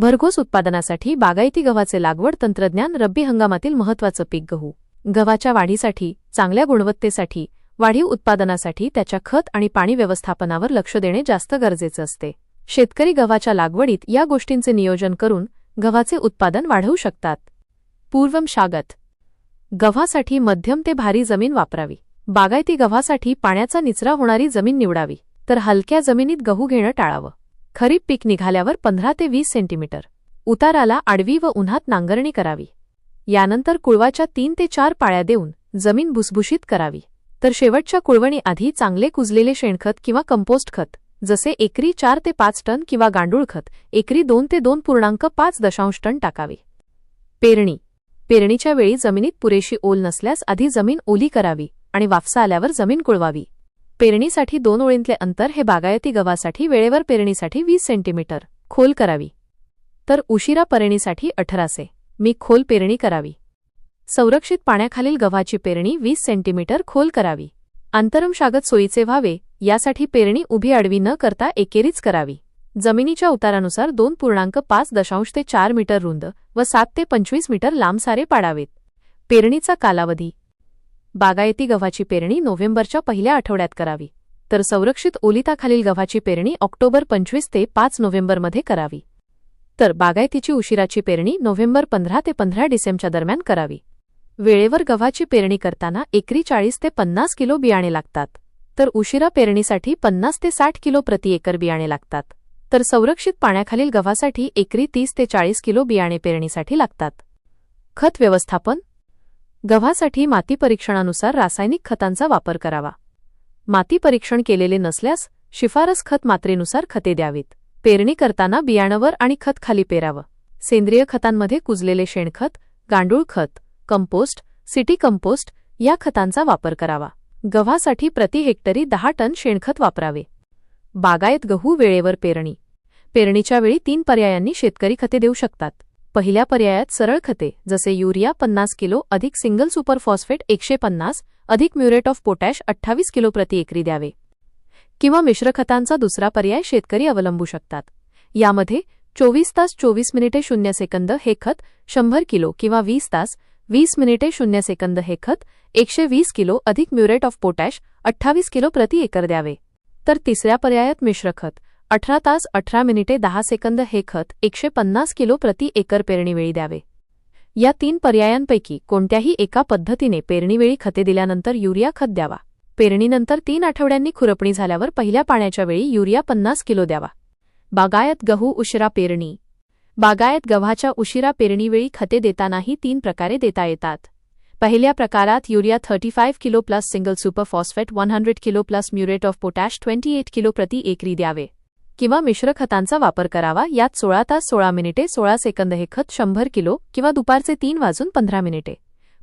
भरघोस उत्पादनासाठी बागायती गव्हाचे लागवड तंत्रज्ञान रब्बी हंगामातील महत्त्वाचं पीक गहू. गव्हाच्या वाढीसाठी चांगल्या गुणवत्तेसाठी वाढीव उत्पादनासाठी त्याच्या खत आणि पाणी व्यवस्थापनावर लक्ष देणे जास्त गरजेचं असते. शेतकरी गव्हाच्या लागवडीत या गोष्टींचे नियोजन करून गव्हाचे उत्पादन वाढवू शकतात. पूर्वम शागत. गव्हासाठी मध्यम ते भारी जमीन वापरावी. बागायती गव्हासाठी पाण्याचा निचरा होणारी जमीन निवडावी तर हलक्या जमिनीत गहू घेणं टाळावं. खरीप पीक निघाल्यावर पंधरा ते वीस सेंटीमीटर. उताराला आडवी व उन्हात नांगरणी करावी. यानंतर कुळवाच्या तीन ते चार पाळ्या देऊन जमीन भुसभुशीत करावी. तर शेवटच्या कुळवणीआधी चांगले कुजलेले शेणखत किंवा कंपोस्ट खत जसे एकरी चार ते पाच टन किंवा गांडूळ खत एकरी दोन ते दोन पूर्णांक पाच दशांश टन टाकावे. पेरणी. पेरणीच्या वेळी जमिनीत पुरेशी ओल नसल्यास आधी जमीन ओली करावी आणि वाफसा आल्यावर जमीन कुळवावी. पेरणीसाठी दोन ओळींतले अंतर हे बागायती गव्हासाठी वेळेवर पेरणीसाठी वीस सेंटीमीटर. खोल करावी. तर उशिरा पेरणीसाठी अठरासे मी खोल पेरणी करावी. संरक्षित पाण्याखालील गव्हाची पेरणी वीस सेंटीमीटर खोल करावी. आंतरमशागत सोयीचे व्हावे यासाठी पेरणी उभी आडवी न करता एकेरीच करावी. जमिनीच्या उतारानुसार दोन पूर्णांक पाच दशांश ते चार मीटर रुंद व सात ते पंचवीस मीटर लांब सारे पाडावेत. पेरणीचा कालावधी बागायती गव्हाची पेरणी नोव्हेंबरच्या पहिल्या आठवड्यात करावी. तर संरक्षित ओलिताखालील गव्हाची पेरणी ऑक्टोबर पंचवीस ते पाच नोव्हेंबरमध्ये करावी. तर बागायतीची उशिराची पेरणी नोव्हेंबर पंधरा ते पंधरा डिसेंबरच्या दरम्यान करावी. वेळेवर गव्हाची पेरणी करताना एकरी चाळीस ते पन्नास किलो बियाणे लागतात. तर उशिरा पेरणीसाठी पन्नास ते साठ किलो प्रति एकर बियाणे लागतात. तर संरक्षित पाण्याखालील गव्हासाठी एकरी तीस ते चाळीस किलो बियाणे पेरणीसाठी लागतात. खत व्यवस्थापन गव्हासाठी माती परीक्षणानुसार रासायनिक खतांचा वापर करावा. माती परीक्षण केलेले नसल्यास शिफारस खत मात्रेनुसार खते द्यावीत. पेरणी करताना बियाणंवर आणि खत खाली पेरावं. सेंद्रिय खतांमध्ये कुजलेले शेणखत गांडूळ खत कंपोस्ट सिटी कंपोस्ट या खतांचा वापर करावा. गव्हासाठी प्रति हेक्टरी दहा टन शेणखत वापरावे. बागायत गहू वेळेवर पेरणी. पेरणीच्या वेळी तीन पर्यायांनी शेतकरी खते देऊ शकतात. पहिल्या पर्यायात सरळ खते जसे युरिया पन्नास किलो अधिक सिंगल सुपर फॉस्फेट एकशे पन्नास अधिक म्युरेट ऑफ पोटॅश अठ्ठावीस किलो प्रति एकरी द्यावे. किंवा मिश्र खतांचा दुसरा पर्याय शेतकरी अवलंबू शकतात. यामध्ये चोवीस तास चोवीस मिनिटे शून्य सेकंद हे खत शंभर किलो किंवा वीस तास वीस मिनिटे शून्य सेकंद हे खत एकशे वीस किलो अधिक म्युरेट ऑफ पोटॅश अठ्ठावीस किलो प्रति एकर द्यावे. तर तिसऱ्या पर्यायात मिश्र खत. अठरा तास अठरा मिनिटे दहा सेकंद हे खत एकशे पन्नास किलो प्रति एकर पेरणीवेळी द्यावे. या तीन पर्यायांपैकी कोणत्याही एका पद्धतीने पेरणीवेळी खते दिल्यानंतर युरिया खत द्यावा. पेरणीनंतर तीन आठवड्यांनी खुरपणी झाल्यावर पहिल्या पाण्याच्या वेळी युरिया पन्नास किलो द्यावा. बागायत गहू उशिरा पेरणी. बागायत गव्हाच्या उशिरा पेरणीवेळी खते देतानाही तीन प्रकारे देता येतात. पहिल्या प्रकारात urea thirty five kilo plus single super phosphate one hundred kilo plus muriate of potash twenty eight kilo प्रति एकरी द्यावे. किंवा मिश्र खतांचा वापर करावा. यात सोळा तास सोळा मिनिटे सोळा सेकंद हे खत शंभर किलो किंवा दुपारचे तीन वाजून पंधरा मिनिटे.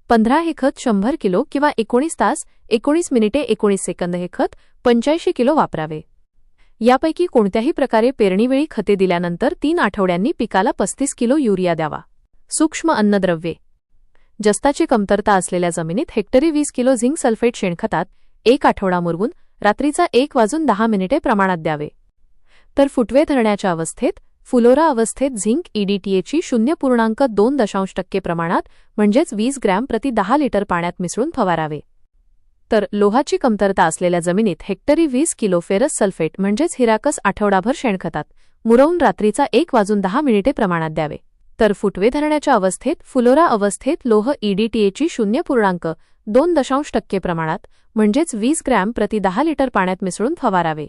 पंधरा हे खत शंभर किलो किंवा एकोणीस तास एकोणीस मिनिटे एकोणीस सेकंद हे खत पंच्याऐंशी किलो वापरावे. यापैकी कोणत्याही प्रकारे पेरणीवेळी खते दिल्यानंतर तीन आठवड्यांनी पिकाला पस्तीस किलो युरिया द्यावा. सूक्ष्म अन्नद्रव्ये. जस्ताची कमतरता असलेल्या जमिनीत हेक्टरी वीस किलो झिंक सल्फेट शेणखतात एक आठवडा मुरवून रात्रीचा एक वाजून दहा मिनिटे प्रमाणात द्यावे. तर फुटवे धरण्याच्या अवस्थेत फुलोरा अवस्थेत झिंक ईडीटीएची शून्य पूर्णांक दोन दशांश टक्के प्रमाणात म्हणजेच वीस ग्रॅम प्रति दहा लिटर पाण्यात मिसळून फवारावे. तर लोहाची कमतरता असलेल्या जमिनीत हेक्टरी वीस किलो फेरस सल्फेट म्हणजेच हिराकस आठवडाभर शेणखतात मुरवून रात्रीचा एक वाजून दहा मिनिटे प्रमाणात द्यावे. तर फुटवे धरण्याच्या अवस्थेत फुलोरा अवस्थेत लोह ईडीटीएची शून्य पूर्णांक दोन दशांश टक्के प्रमाणात म्हणजेच वीस ग्रॅम प्रति दहा लिटर पाण्यात मिसळून फवारावे.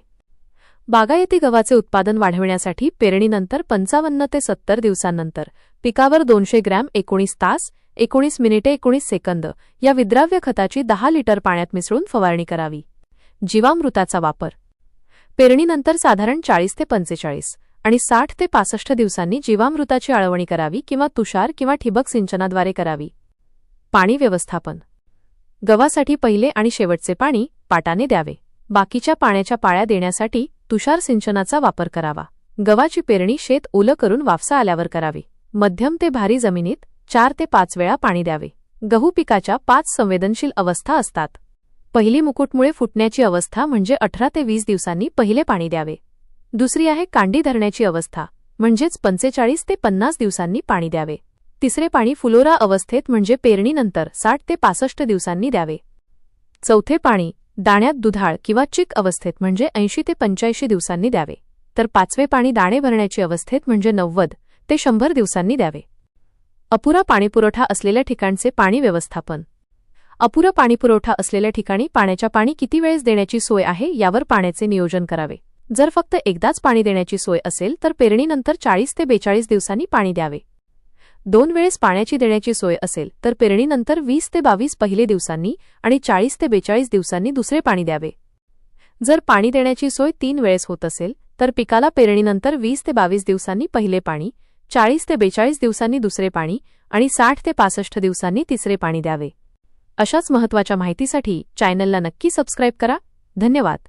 बागायती गव्हाचे उत्पादन वाढविण्यासाठी पेरणीनंतर पंचावन्न ते सत्तर दिवसांनंतर पिकावर दोनशे ग्रॅम एकोणीस तास एकोणीस मिनिटे एकोणीस सेकंद या विद्राव्य खताची दहा लिटर पाण्यात मिसळून फवारणी करावी. जीवामृताचा वापर. पेरणीनंतर साधारण चाळीस ते पंचेचाळीस आणि साठ ते पासष्ट दिवसांनी जीवामृताची आळवणी करावी किंवा तुषार किंवा ठिबक सिंचनाद्वारे करावी. पाणी व्यवस्थापन. गव्हासाठी पहिले आणि शेवटचे पाणी पाटाने द्यावे. बाकीच्या पाण्याच्या पाळ्या देण्यासाठी तुषार सिंचनाचा वापर करावा. गव्हाची पेरणी शेत ओलं करून वाफसा आल्यावर करावी. मध्यम ते भारी जमिनीत चार ते पाच वेळा पाणी द्यावे. गहू पिकाच्या पाच संवेदनशील अवस्था असतात. पहिली मुकुटमुळे फुटण्याची अवस्था म्हणजे अठरा ते वीस दिवसांनी पहिले पाणी द्यावे. दुसरी आहे कांडी धरण्याची अवस्था म्हणजेच पंचेचाळीस ते पन्नास दिवसांनी पाणी द्यावे. तिसरे पाणी फुलोरा अवस्थेत म्हणजे पेरणीनंतर साठ ते पासष्ट दिवसांनी द्यावे. चौथे पाणी दाण्यात दुधाळ किंवा चिक अवस्थेत म्हणजे ऐंशी ते पंच्याऐंशी दिवसांनी द्यावे. तर पाचवे पाणी दाणे भरण्याची अवस्थेत म्हणजे नव्वद ते शंभर दिवसांनी द्यावे. अपुरा पाणीपुरवठा असलेल्या ठिकाणचे पाणी व्यवस्थापन. अपुरा पाणीपुरवठा असलेल्या ठिकाणी पाण्याच्या पाणी किती वेळेस देण्याची सोय आहे यावर पाण्याचे नियोजन करावे. जर फक्त एकदाच पाणी देण्याची सोय असेल तर पेरणीनंतर चाळीस ते बेचाळीस दिवसांनी पाणी द्यावे. दोन वेळेस पाण्याची देण्याची सोय असेल तर पेरणीनंतर वीस ते बावीस पहिले दिवसांनी आणि चाळीस ते बेचाळीस दिवसांनी दुसरे पाणी द्यावे. जर पाणी देण्याची सोय तीन वेळेस होत असेल तर पिकाला पेरणीनंतर वीस ते बावीस दिवसांनी पहिले पाणी चाळीस ते बेचाळीस दिवसांनी दुसरे पाणी आणि साठ ते पासष्ट दिवसांनी तिसरे पाणी द्यावे. अशाच महत्त्वाच्या माहितीसाठी चॅनलला नक्की सबस्क्राईब करा. धन्यवाद.